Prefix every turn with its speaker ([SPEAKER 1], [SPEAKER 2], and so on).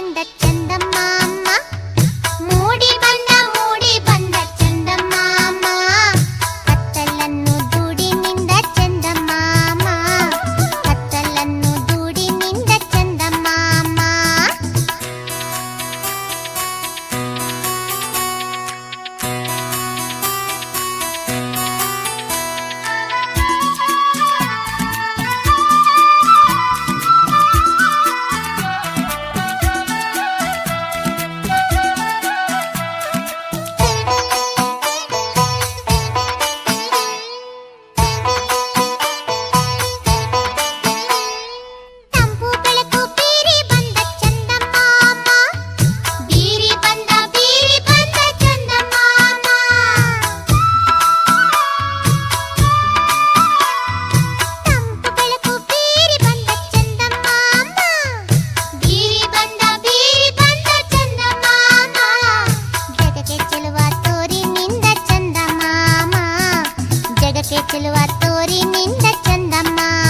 [SPEAKER 1] The. that கோரி நின்ற சந்தம்மா.